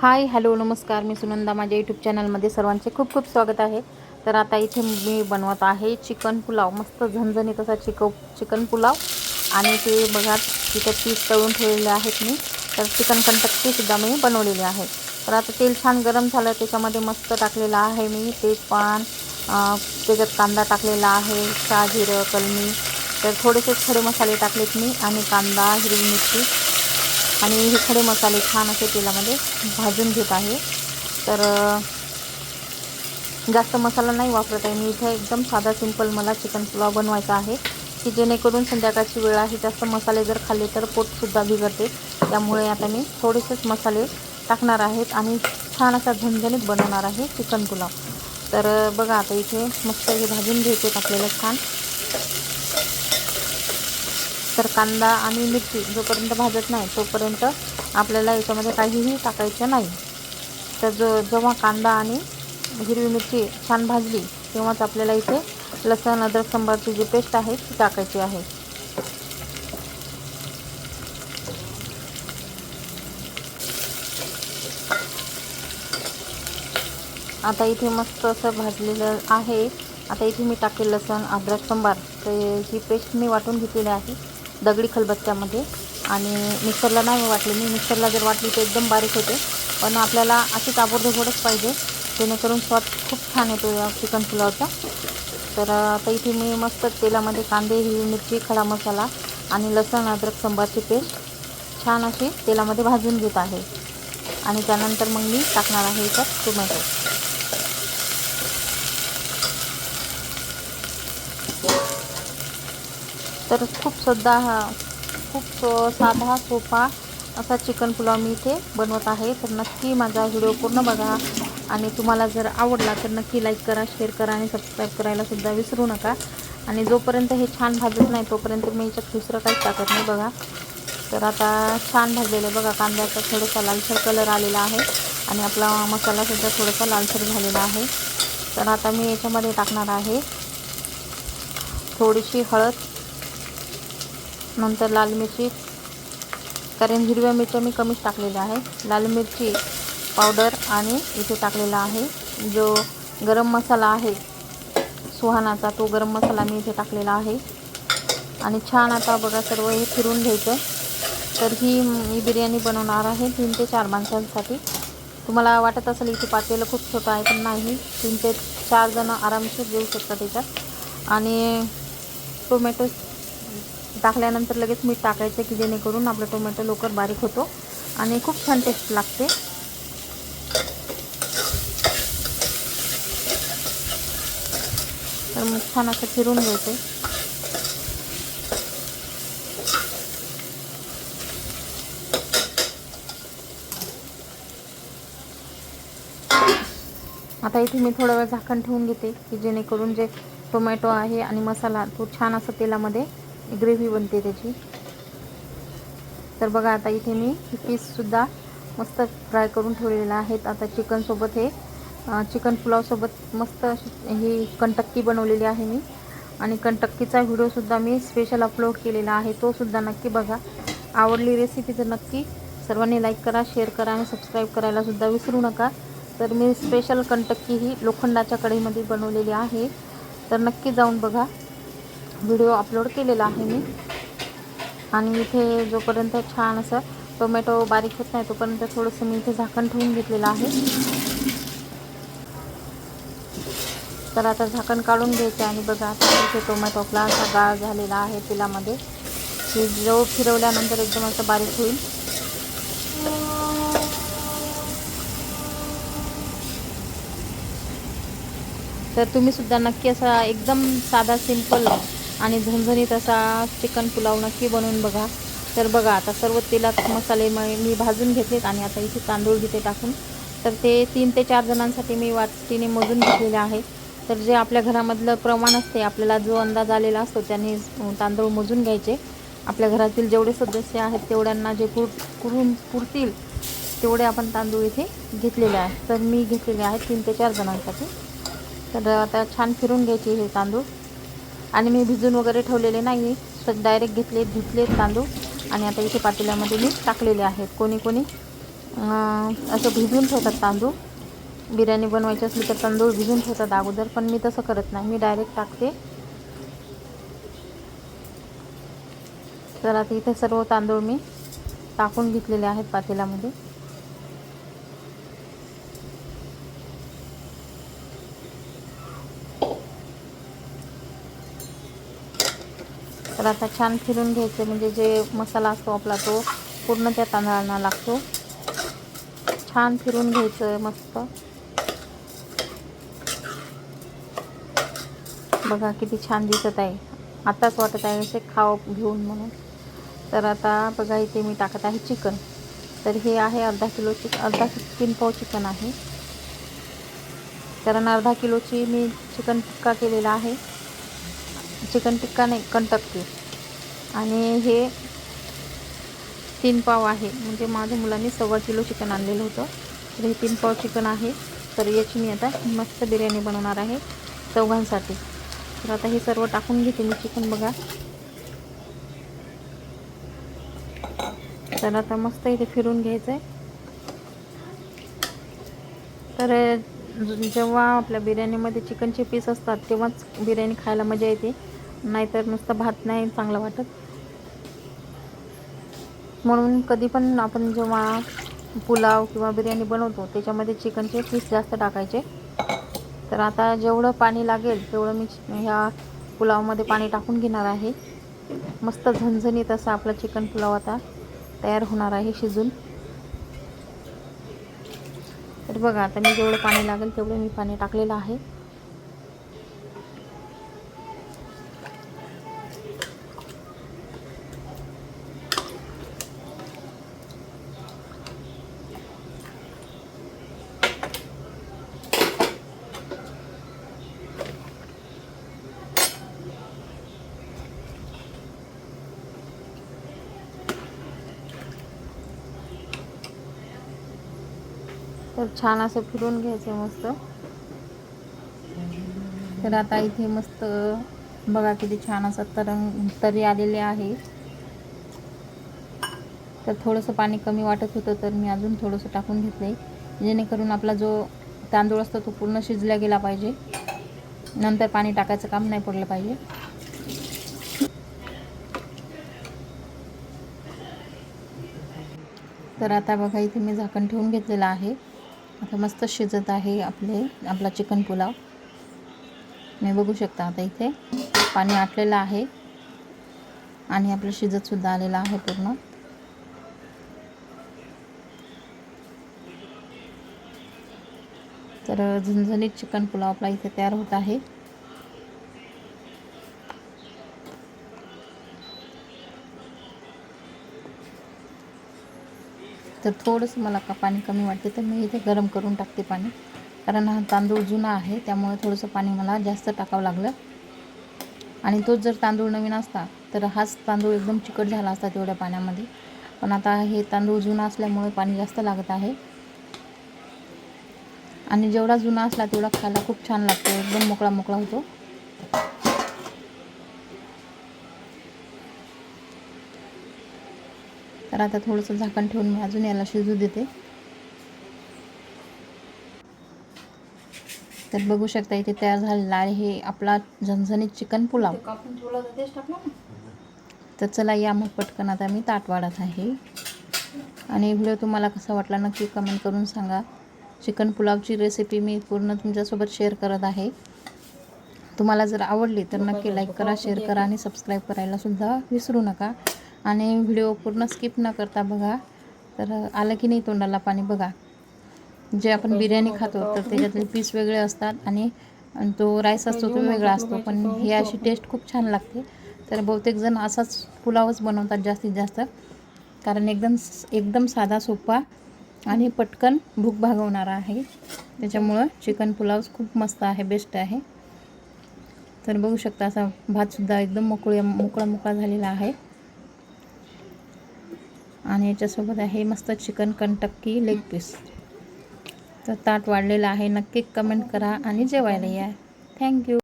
Hi hello नमस्कार. मी सुनंदा. माझ्या YouTube चॅनलमध्ये सर्वांचे खूप खूप स्वागत आहे. तर आता इथे मी बनवत आहे चिकन पुलाव. मस्त झणझणीत असा चिक चिकन पुलाव. आणि ते बघा तिथं पीस तळून ठेवलेले आहेत मी. तर चिकन कंटक्कीसुद्धा मी बनवलेली आहे. तर आता तेल छान गरम झालं. त्याच्यामध्ये मस्त टाकलेलं आहे मी. ते पान त्याच्यात कांदा टाकलेला आहे. चहा जिरं कलमी. तर थोडेसे खडे मसाले टाकलेत मी. आणि कांदा हिरवी मिरची. आणि हे खडे मसाले छान असे तेलामध्ये भाजून घेत आहे. तर जास्त मसाला नाही वापरत आहे. मी इथे एकदम साधा सिंपल मला चिकन पुलाव बनवायचा आहे की जेणेकरून संध्याकाळची वेळ आहे जास्त मसाले जर खाल्ले तर पोटसुद्धा बिघडते. त्यामुळे आता मी थोडेसेच मसाले टाकणार आहेत आणि छान असा झणझणीत बनवणार आहे चिकन पुलाव तर बघा आता इथे मस्त हे भाजून घ्यायचे आपल्याला छान. तर कांदा आणि मिरची जोपर्यंत भाजत नाही तोपर्यंत आपल्याला याच्यामध्ये काहीही टाकायचं नाही. तर जो जेव्हा कांदा आणि हिरवी मिरची छान भाजली तेव्हाच आपल्याला इथे लसण अद्रक सांबारची जी पेस्ट आहे ती टाकायची आहे. आता इथे मस्त असं भाजलेलं आहे. आता इथे मी टाकेल लसण अद्रक सांबार. तर ही पेस्ट मी वाटून घेतलेली आहे. दगडी खलबत्त्यामध्ये. आणि मिक्सरला नाही वाटली. मी मिक्सरला जर वाटली तर एकदम बारीक होते. पण आपल्याला अशी ताबडतोबडच पाहिजे. जेणेकरून स्वाद खूप छान येतो या चिकन पुलावचा तर आता इथे मी मस्त तेलामध्ये कांदे हिरवी मिरची खडा मसाला आणि लसण अद्रक सांबारची पेस्ट छान अशी तेलामध्ये भाजून घेत आहे. आणि त्यानंतर मग मी टाकणार आहे याच्यात टोमॅटो. तर खूप सध्या हा खूप सो- साधा सोपा असा चिकन पुलाव मी इथे बनवत आहे. तर नक्की माझा व्हिडिओ पूर्ण बघा. आणि तुम्हाला जर आवडला तर नक्की लाईक करा शेअर करा आणि सबस्क्राईब करायलासुद्धा विसरू नका. आणि जोपर्यंत हे छान भाजत नाही तोपर्यंत मी याच्यात दुसरं काहीच टाकत नाही बघा. तर आता छान भाजलेलं आहे बघा. कांद्याचा थोडासा लालसर कलर आलेला आहे. आणि आपला मसालासुद्धा थोडासा लालसर झालेला आहे. तर आता मी याच्यामध्ये टाकणार आहे थोडीशी हळद. नंतर लाल मिरची. कारण हिरव्या मिरच्या मी कमीच टाकलेल्या आहे लाल मिरची पावडर आणि इथे टाकलेला आहे. जो गरम मसाला आहे सुहानाचा तो गरम मसाला मी इथे टाकलेला आहे. आणि छान आता बघा सर्व हे फिरून घ्यायचं. तर ही मी बिर्याणी बनवणार आहे तीन ते चार माणसांसाठी. तुम्हाला वाटत असेल इथे पातेलं खूप छोटं आहे पण नाही. तीन ते चार जणं आरामशीर घेऊ शकता त्याच्यात. आणि टोमॅटो टाकल्यानंतर लगेच मीठ टाकायचं की जेणेकरून आपला टोमॅटो लवकर बारीक होतो. आणि खूप छान टेस्ट लागते. तर मग छान असं फिरून घ्यायचं. आता इथे मी थोडा वेळ झाकण ठेवून घेते की जेणेकरून जे टोमॅटो आहे आणि मसाला तो छान असं तेलामध्ये ग्रेव्ही बनते त्याची. तर बघा आता इथे मी पीससुद्धा मस्त फ्राय करून ठेवलेला आहेत. आता चिकनसोबत हे चिकन पुलावसोबत मस्त अशी ही कंटक्की बनवलेली आहे मी. आणि कंटक्कीचा व्हिडिओसुद्धा मी स्पेशल अपलोड केलेला आहे. तोसुद्धा नक्की बघा. आवडली रेसिपी तर नक्की सर्वांनी लाईक करा शेअर करा आणि सबस्क्राईब करायलासुद्धा विसरू नका. तर मी स्पेशल कंटक्की ही लोखंडाच्या कढईमध्ये बनवलेली आहे. तर नक्की जाऊन बघा. व्हिडिओ अपलोड केलेला आहे मी. आणि इथे जोपर्यंत छान असं टोमॅटो बारीक होत नाही तोपर्यंत थोडंसं मी इथे झाकण ठेवून घेतलेलं आहे. तर आता झाकण काढून घ्यायचं आणि बघा आता इथे टोमॅटो आपला असा गाळ झालेला आहे तेलामध्ये. की जो फिरवल्यानंतर एकदम असं बारीक होईल. तर तुम्ही सुद्धा नक्की असा एकदम साधा सिंपल आणि झणझणीत असा चिकन पुलाव नक्की बनवून बघा. तर बघा आता सर्व तेलात मसाले मी भाजून घेतलेत आणि आता इथे तांदूळ घेते टाकून. तर ते तीन ते चार जणांसाठी मी वाटीने मोजून घेतलेले आहे. तर जे आपल्या घरामधलं प्रमाण असते आपल्याला जो अंदाज आलेला असतो त्याने तांदूळ मोजून घ्यायचे. आपल्या घरातील जेवढे सदस्य आहेत तेवढ्यांना जे पुर पुरून पुरतील तेवढे आपण तांदूळ इथे घेतलेले आहेत तर मी घेतलेले आहेत तीन ते चार जणांसाठी. तर आता छान फिरून घ्यायचे हे तांदूळ. आणि मी भिजून वगैरे ठेवलेले नाही डायरेक्ट घेतले धुतले तांदूळ. आणि आता इथे पातेल्यामध्ये मी टाकलेले आहेत. कोणी कोणी असं भिजून ठेवतात तांदूळ. बिर्याणी बनवायची असली तर तांदूळ भिजून ठेवतात अगोदर पण मी तसं करत नाही. मी डायरेक्ट टाकते. तर आता इथे सर्व तांदूळ मी टाकून घेतलेले आहेत पातेल्यामध्ये. तर आता छान फिरून घ्यायचं म्हणजे जे मसाला असतो आपला तो पूर्ण त्या तांदळांना लागतो. छान फिरून घ्यायचं मस्त. बघा किती छान दिसत आहे. आताच वाटत आहे असे खाव घेऊन म्हणून. तर आता बघा इथे मी टाकत आहे चिकन. तर हे आहे अर्धा किलो चिक अर्धा तीन पाव चिकन आहे. कारण अर्धा किलोची मी चिकन टिक्का केलेला आहे. चिकन टिक्का नाही कंटक्की आणि हे तीन पाव आहे. म्हणजे माझ्या मुलांनी सव्वा किलो चिकन आणलेलं होतं. तर हे तीन पाव चिकन आहे. तर याची मी आता मस्त बिर्याणी बनवणार आहे चौघांसाठी. तर आता हे सर्व टाकून घेते मी चिकन बघा. तर आता मस्त इथे फिरून घ्यायचं आहे तर जेव्हा आपल्या बिर्याणीमध्ये चिकनचे पीस असतात तेव्हाच बिर्याणी खायला मजा येते. नाहीतर नुसतं भात नाही चांगलं वाटत. म्हणून कधी पण आपण जेव्हा पुलाव किंवा बिर्याणी बनवतो त्याच्यामध्ये चिकनचे पीस जास्त टाकायचे. तर आता जेवढं पाणी लागेल तेवढं मी ह्या पुलावमध्ये पाणी टाकून घेणार आहे. मस्त झणझणीत असं आपला चिकन पुलाव आता तयार होणार आहे शिजून. तर बघा आता मी जेवढं पाणी लागेल तेवढं मी पाणी टाकलेलं आहे. तर छान असं फिरून घ्यायचं मस्त. तर आता इथे मस्त बघा किती छान असं तरंग तरी आलेले आहे. तर थोडंसं पाणी कमी वाटत होतं तर मी अजून थोडंसं टाकून घेतलं आहे जेणेकरून आपला जो तांदूळ असतो तो पूर्ण शिजला गेला पाहिजे. नंतर पाणी टाकायचं काम नाही पडलं पाहिजे. तर आता बघा इथे मी झाकण ठेवून घेतलेलं आहे. आता मस्त शिजत आहे आपले आपला चिकन पुलाव. मी बघू शकता आता इथे. पाणी आटलेलं आहे. आणि आपलं शिजतसुद्धा आलेलं आहे पूर्ण. तर झणझणीत चिकन पुलाव आपला इथे तयार होत आहे. तर थोडंसं मला का पाणी कमी वाटते तर मी इथे गरम करून टाकते पाणी. कारण हा तांदूळ जुना आहे त्यामुळे थोडंसं पाणी मला जास्त टाकावं लागलं. आणि तोच जर तांदूळ नवीन असता तर हाच तांदूळ एकदम चिकट झाला असता तेवढ्या पाण्यामध्ये. पण आता हे तांदूळ जुना असल्यामुळे पाणी जास्त लागत आहे. आणि जेवढा जुना असला तेवढा खायला खूप छान लागतो एकदम मोकळा मोकळा होतो. तर आता थोडंसं झाकण ठेवून मी अजून याला शिजू देते. तर बघू शकता इथे तयार झालेला आहे हे आपला झणझणीत चिकन पुलाव. तर चला या मग पटकन आता मी ताट वाढत आहे. आणि व्हिडिओ तुम्हाला कसा वाटला नक्की कमेंट करून सांगा. चिकन पुलावची रेसिपी मी पूर्ण तुमच्यासोबत शेअर करत आहे. तुम्हाला जर आवडली तर नक्की लाईक करा शेअर करा आणि सबस्क्राईब करायला सुद्धा विसरू नका. आणि व्हिडिओ पूर्ण स्किप न करता बघा. तर आलं की नाही तोंडाला पाणी बघा. जे आपण बिर्याणी खातो तर त्याच्यातले पीस वेगळे असतात आणि तो राईस असतो तो वेगळा असतो पण ही अशी टेस्ट खूप छान लागते. तर बहुतेक जण असाच पुलावच बनवतात जास्तीत जास्त. कारण एकदम एकदम साधा सोपा आणि पटकन भूक भागवणारा आहे. त्याच्यामुळं चिकन पुलाव खूप मस्त आहे बेस्ट आहे. तर बघू शकता असा भातसुद्धा एकदम मोकळ्या मोकळा मोकळा झालेला आहे. आणि याच्यासोबत आहे मस्त चिकन कंटक्की लेग पीस तर ताट वाढलेलं आहे. नक्की कमेंट करा आणि जेवायला या. थँक्यू